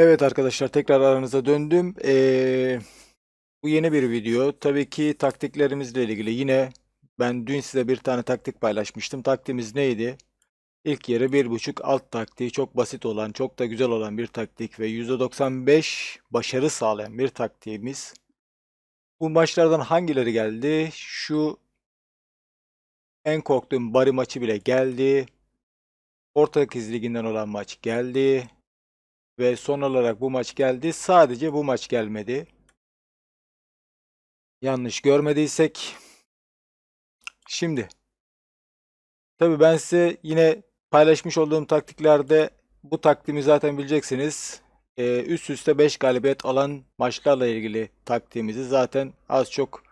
Evet arkadaşlar tekrar aranıza döndüm. Ee, bu yeni bir video. Tabii ki taktiklerimizle ilgili yine ben dün size bir tane taktik paylaşmıştım. Taktiğimiz neydi? İlk yarı bir buçuk alt taktiği çok basit olan, çok da güzel olan bir taktik ve %95 başarı sağlayan bir taktiğimiz. Bu maçlardan hangileri geldi? Şu en korktuğum Bari maçı bile geldi. Portekiz Ligi'nden olan maç geldi. Ve son olarak bu maç geldi. Sadece bu maç gelmedi. Yanlış görmediysek. Şimdi. Tabii ben size yine paylaşmış olduğum taktiklerde bu taktiğimi zaten bileceksiniz. Ee, üst üste 5 galibiyet alan maçlarla ilgili taktiğimizi zaten az çok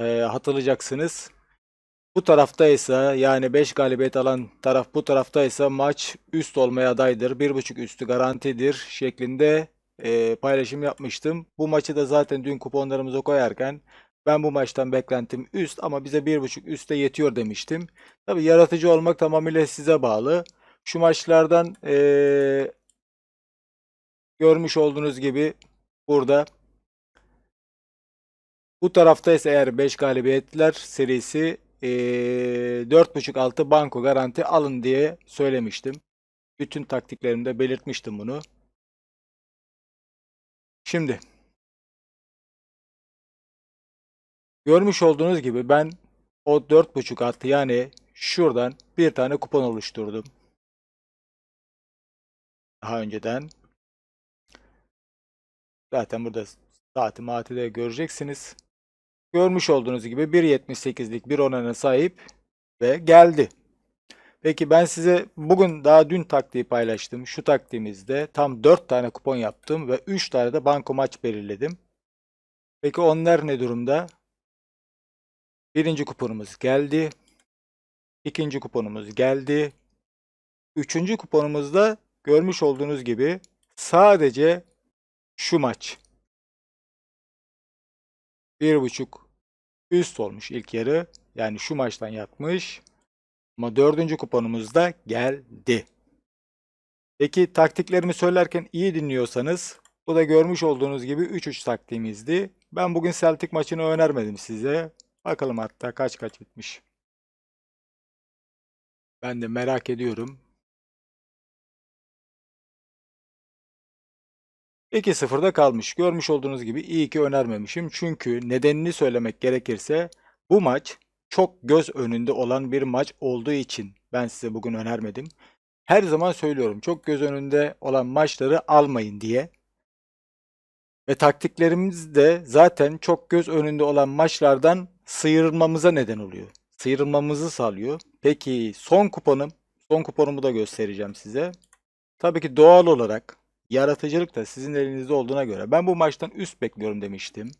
e, hatırlayacaksınız. Bu taraftaysa yani 5 galibiyet alan taraf bu taraftaysa maç üst olmaya adaydır. 1.5 üstü garantidir şeklinde e, paylaşım yapmıştım. Bu maçı da zaten dün kuponlarımıza koyarken ben bu maçtan beklentim üst ama bize 1.5 üste yetiyor demiştim. Tabii yaratıcı olmak tamamıyla size bağlı. Şu maçlardan e, görmüş olduğunuz gibi burada bu tarafta ise eğer 5 galibiyetler serisi ee, 4.5 altı banko garanti alın diye söylemiştim. Bütün taktiklerimde belirtmiştim bunu. Şimdi görmüş olduğunuz gibi ben o 4.5 altı yani şuradan bir tane kupon oluşturdum. Daha önceden. Zaten burada saati maati de göreceksiniz. Görmüş olduğunuz gibi 1.78'lik bir oranına sahip ve geldi. Peki ben size bugün daha dün taktiği paylaştım. Şu taktiğimizde tam 4 tane kupon yaptım ve 3 tane de banko maç belirledim. Peki onlar ne durumda? Birinci kuponumuz geldi. İkinci kuponumuz geldi. Üçüncü kuponumuzda görmüş olduğunuz gibi sadece şu maç. Bir buçuk üst olmuş ilk yarı. Yani şu maçtan yatmış. Ama dördüncü kuponumuz da geldi. Peki taktiklerimi söylerken iyi dinliyorsanız bu da görmüş olduğunuz gibi 3-3 taktiğimizdi. Ben bugün Celtic maçını önermedim size. Bakalım hatta kaç kaç bitmiş. Ben de merak ediyorum. 2-0'da kalmış. Görmüş olduğunuz gibi iyi ki önermemişim. Çünkü nedenini söylemek gerekirse bu maç çok göz önünde olan bir maç olduğu için ben size bugün önermedim. Her zaman söylüyorum çok göz önünde olan maçları almayın diye. Ve taktiklerimiz de zaten çok göz önünde olan maçlardan sıyrılmamıza neden oluyor. Sıyrılmamızı sağlıyor. Peki son kuponum, son kuponumu da göstereceğim size. Tabii ki doğal olarak Yaratıcılık da sizin elinizde olduğuna göre ben bu maçtan üst bekliyorum demiştim.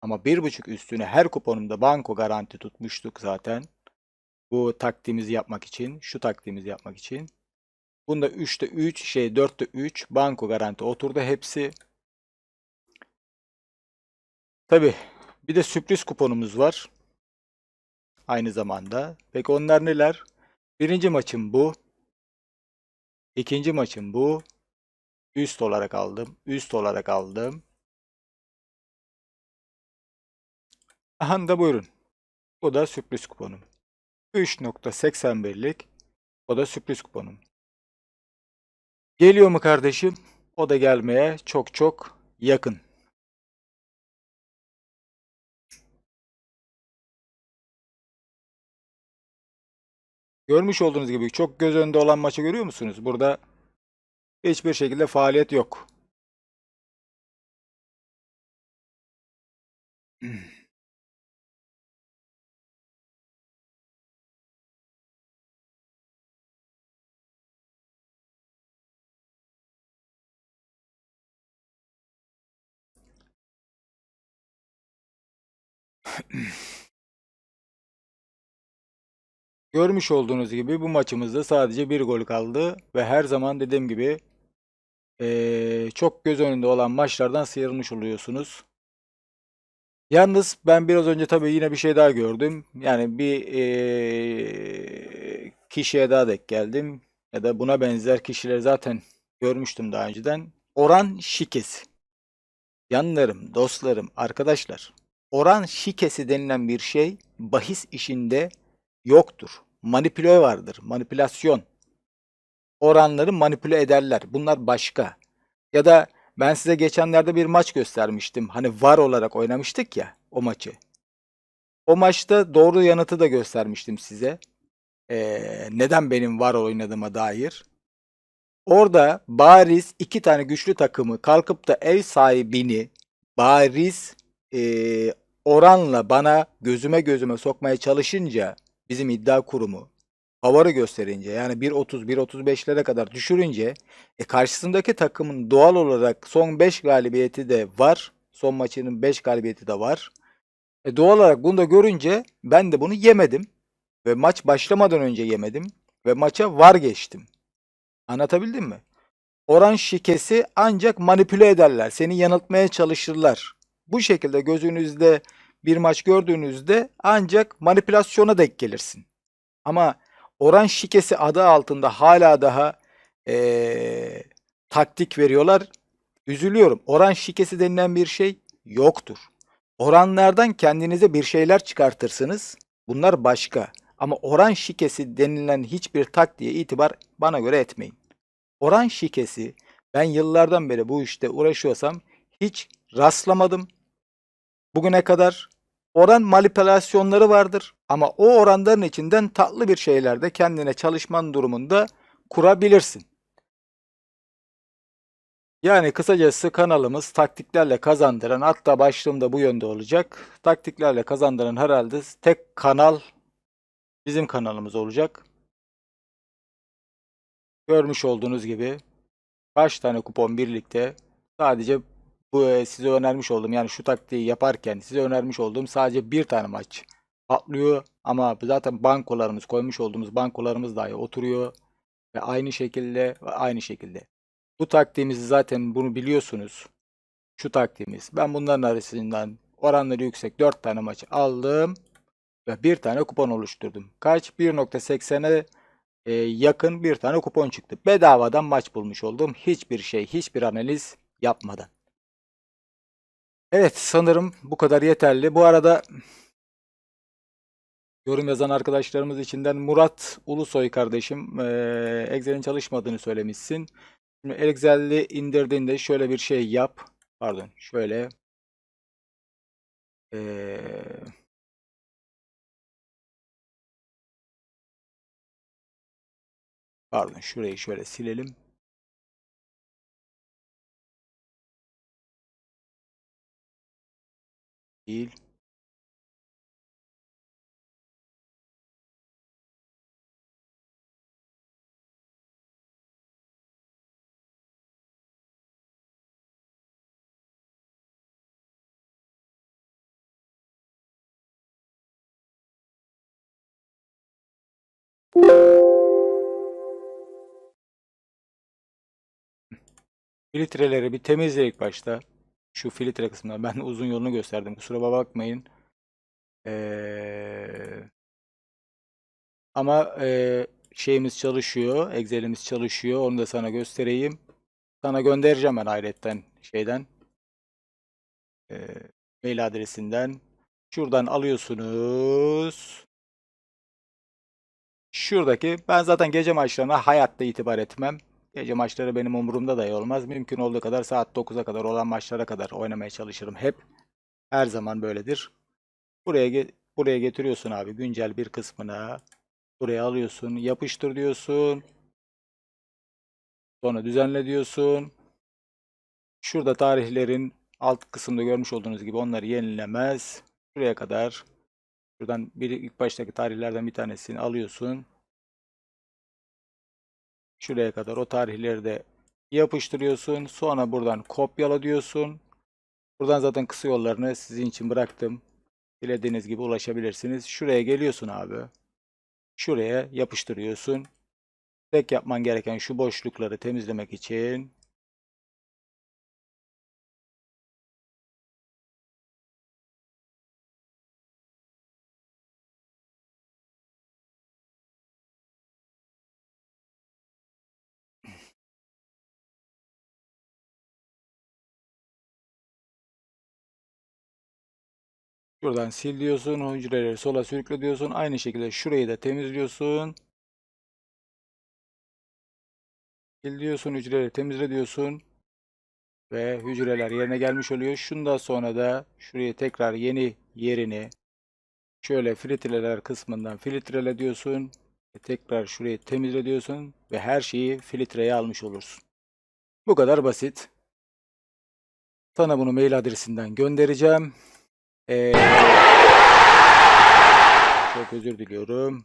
Ama bir buçuk üstüne her kuponumda banko garanti tutmuştuk zaten. Bu taktiğimizi yapmak için, şu taktiğimizi yapmak için. Bunda 3'te 3, şey 4'te 3 banko garanti oturdu hepsi. Tabi bir de sürpriz kuponumuz var. Aynı zamanda. Peki onlar neler? Birinci maçım bu. İkinci maçım bu. Üst olarak aldım. Üst olarak aldım. Aha da buyurun. Bu da sürpriz kuponum. 3.81'lik. O da sürpriz kuponum. Geliyor mu kardeşim? O da gelmeye çok çok yakın. Görmüş olduğunuz gibi çok göz önünde olan maçı görüyor musunuz? Burada hiçbir şekilde faaliyet yok. Görmüş olduğunuz gibi bu maçımızda sadece bir gol kaldı ve her zaman dediğim gibi eee, çok göz önünde olan maçlardan sıyrılmış oluyorsunuz. Yalnız ben biraz önce tabii yine bir şey daha gördüm. Yani bir eee, kişiye daha denk geldim. Ya da buna benzer kişileri zaten görmüştüm daha önceden. oran şikesi. Yanlarım, dostlarım, arkadaşlar. Oran şikesi denilen bir şey bahis işinde yoktur. Manipüle vardır, manipülasyon. Oranları manipüle ederler. Bunlar başka. Ya da ben size geçenlerde bir maç göstermiştim. Hani var olarak oynamıştık ya o maçı. O maçta doğru yanıtı da göstermiştim size. Ee, neden benim var oynadığıma dair. Orada bariz iki tane güçlü takımı kalkıp da ev sahibini bariz eee, oranla bana gözüme gözüme sokmaya çalışınca bizim iddia kurumu favori gösterince yani 1.30 1.35'lere kadar düşürünce e, karşısındaki takımın doğal olarak son 5 galibiyeti de var. Son maçının 5 galibiyeti de var. E, doğal olarak bunu da görünce ben de bunu yemedim. Ve maç başlamadan önce yemedim. Ve maça var geçtim. Anlatabildim mi? Oran şikesi ancak manipüle ederler. Seni yanıltmaya çalışırlar. Bu şekilde gözünüzde bir maç gördüğünüzde ancak manipülasyona denk gelirsin. Ama oran şikesi adı altında hala daha eee, taktik veriyorlar. Üzülüyorum. Oran şikesi denilen bir şey yoktur. Oranlardan kendinize bir şeyler çıkartırsınız. Bunlar başka. Ama oran şikesi denilen hiçbir taktiğe itibar bana göre etmeyin. Oran şikesi ben yıllardan beri bu işte uğraşıyorsam hiç rastlamadım. Bugüne kadar oran manipülasyonları vardır ama o oranların içinden tatlı bir şeyler de kendine çalışman durumunda kurabilirsin. Yani kısacası kanalımız taktiklerle kazandıran hatta başlığımda bu yönde olacak. Taktiklerle kazandıran herhalde tek kanal bizim kanalımız olacak. Görmüş olduğunuz gibi kaç tane kupon birlikte sadece bu e, size önermiş olduğum yani şu taktiği yaparken size önermiş olduğum sadece bir tane maç patlıyor ama zaten bankolarımız koymuş olduğumuz bankolarımız dahi oturuyor ve aynı şekilde ve aynı şekilde. Bu taktiğimizi zaten bunu biliyorsunuz. Şu taktiğimiz. Ben bunların arasından oranları yüksek 4 tane maç aldım ve bir tane kupon oluşturdum. Kaç? 1.80'e e, yakın bir tane kupon çıktı. Bedavadan maç bulmuş oldum. Hiçbir şey, hiçbir analiz yapmadan. Evet, sanırım bu kadar yeterli. Bu arada yorum yazan arkadaşlarımız içinden Murat Ulusoy kardeşim e, Excel'in çalışmadığını söylemişsin. Şimdi Excel'i indirdiğinde şöyle bir şey yap. Pardon, şöyle eee Pardon şurayı şöyle silelim. Değil. Filtreleri bir temizle ilk başta. Şu filtre kısmına. Ben uzun yolunu gösterdim. Kusura bakmayın. Ee, ama e, şeyimiz çalışıyor. Excel'imiz çalışıyor. Onu da sana göstereyim. Sana göndereceğim ben ayrıyetten şeyden. E, mail adresinden. Şuradan alıyorsunuz. Şuradaki ben zaten gece maçlarına hayatta itibar etmem. Gece maçları benim umurumda dahi olmaz. Mümkün olduğu kadar saat 9'a kadar olan maçlara kadar oynamaya çalışırım hep. Her zaman böyledir. Buraya buraya getiriyorsun abi güncel bir kısmına. Buraya alıyorsun, yapıştır diyorsun. Sonra düzenle diyorsun. Şurada tarihlerin alt kısımda görmüş olduğunuz gibi onları yenilemez. Şuraya kadar. Şuradan bir ilk baştaki tarihlerden bir tanesini alıyorsun. Şuraya kadar o tarihleri de yapıştırıyorsun. Sonra buradan kopyala diyorsun. Buradan zaten kısa yollarını sizin için bıraktım. Dilediğiniz gibi ulaşabilirsiniz. Şuraya geliyorsun abi. Şuraya yapıştırıyorsun. Tek yapman gereken şu boşlukları temizlemek için Şuradan sil diyorsun. Hücreleri sola sürükle diyorsun. Aynı şekilde şurayı da temizliyorsun. Sil diyorsun. Hücreleri temizle diyorsun. Ve hücreler yerine gelmiş oluyor. Şundan sonra da şuraya tekrar yeni yerini şöyle filtreler kısmından filtrele diyorsun. Ve tekrar şurayı temizle diyorsun. Ve her şeyi filtreye almış olursun. Bu kadar basit. Sana bunu mail adresinden göndereceğim. Ee, çok özür diliyorum.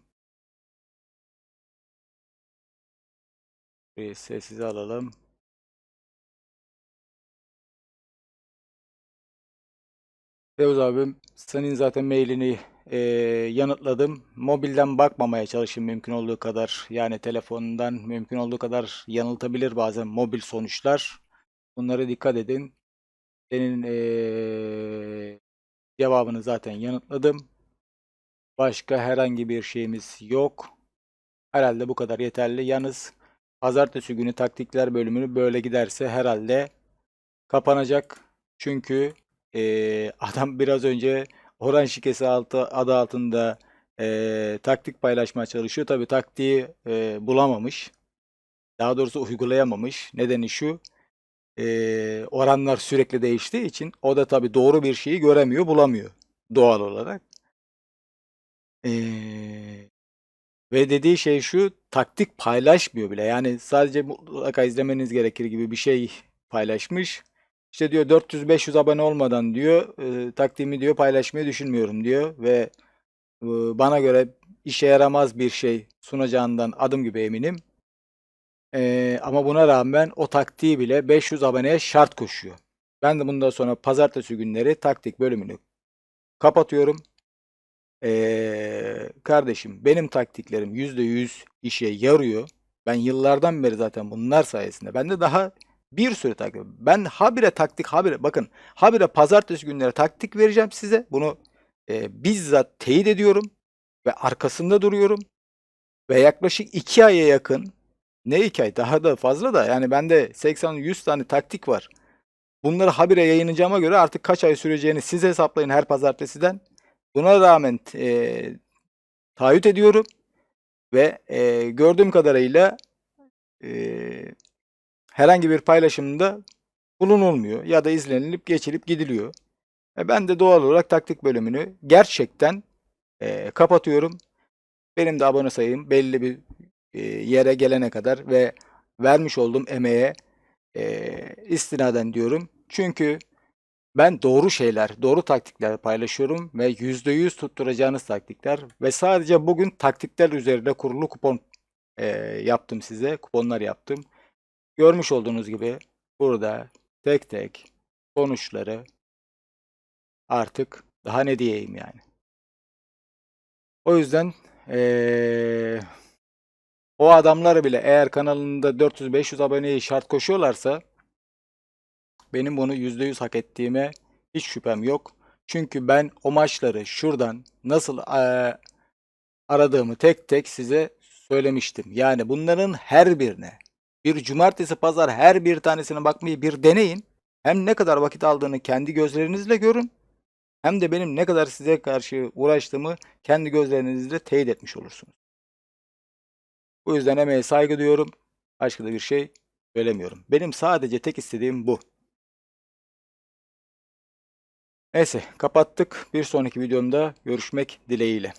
Burayı sessize alalım. Yavuz abim senin zaten mailini e, yanıtladım. Mobilden bakmamaya çalışın mümkün olduğu kadar. Yani telefonundan mümkün olduğu kadar yanıltabilir bazen mobil sonuçlar. Bunlara dikkat edin. Senin e, cevabını zaten yanıtladım. Başka herhangi bir şeyimiz yok. Herhalde bu kadar yeterli. Yalnız pazartesi günü taktikler bölümünü böyle giderse herhalde kapanacak. Çünkü e, adam biraz önce Oran şikesi altı adı altında e, taktik paylaşmaya çalışıyor. Tabii taktiği e, bulamamış. Daha doğrusu uygulayamamış. Nedeni şu. E, oranlar sürekli değiştiği için o da tabii doğru bir şeyi göremiyor, bulamıyor doğal olarak. E, ve dediği şey şu, taktik paylaşmıyor bile. Yani sadece mutlaka izlemeniz gerekir gibi bir şey paylaşmış. İşte diyor 400-500 abone olmadan diyor e, taktiğimi diyor paylaşmayı düşünmüyorum diyor ve e, bana göre işe yaramaz bir şey sunacağından adım gibi eminim. E, ama buna rağmen o taktiği bile 500 aboneye şart koşuyor. Ben de bundan sonra pazartesi günleri taktik bölümünü kapatıyorum. E, kardeşim benim taktiklerim %100 işe yarıyor. Ben yıllardan beri zaten bunlar sayesinde. Ben de daha bir sürü taktik. Ben habire taktik habire bakın habire pazartesi günleri taktik vereceğim size. Bunu e, bizzat teyit ediyorum ve arkasında duruyorum. Ve yaklaşık 2 aya yakın ne 2 ay daha da fazla da yani bende 80-100 tane taktik var. Bunları habire yayınlayacağıma göre artık kaç ay süreceğini siz hesaplayın her pazartesiden. Buna rağmen e, taahhüt ediyorum ve e, gördüğüm kadarıyla e, herhangi bir paylaşımda bulunulmuyor ya da izlenilip geçilip gidiliyor. E ben de doğal olarak taktik bölümünü gerçekten e, kapatıyorum. Benim de abone sayım belli bir e, yere gelene kadar ve vermiş olduğum emeğe e, istinaden diyorum. Çünkü ben doğru şeyler, doğru taktikler paylaşıyorum ve %100 tutturacağınız taktikler ve sadece bugün taktikler üzerinde kurulu kupon e, yaptım size. Kuponlar yaptım. Görmüş olduğunuz gibi burada tek tek sonuçları artık daha ne diyeyim yani. O yüzden ee, o adamlar bile eğer kanalında 400-500 aboneyi şart koşuyorlarsa benim bunu %100 hak ettiğime hiç şüphem yok. Çünkü ben o maçları şuradan nasıl ee, aradığımı tek tek size söylemiştim. Yani bunların her birine bir cumartesi pazar her bir tanesine bakmayı bir deneyin. Hem ne kadar vakit aldığını kendi gözlerinizle görün. Hem de benim ne kadar size karşı uğraştığımı kendi gözlerinizle teyit etmiş olursunuz. Bu yüzden emeğe saygı duyuyorum. Başka da bir şey söylemiyorum. Benim sadece tek istediğim bu. Neyse kapattık. Bir sonraki videomda görüşmek dileğiyle.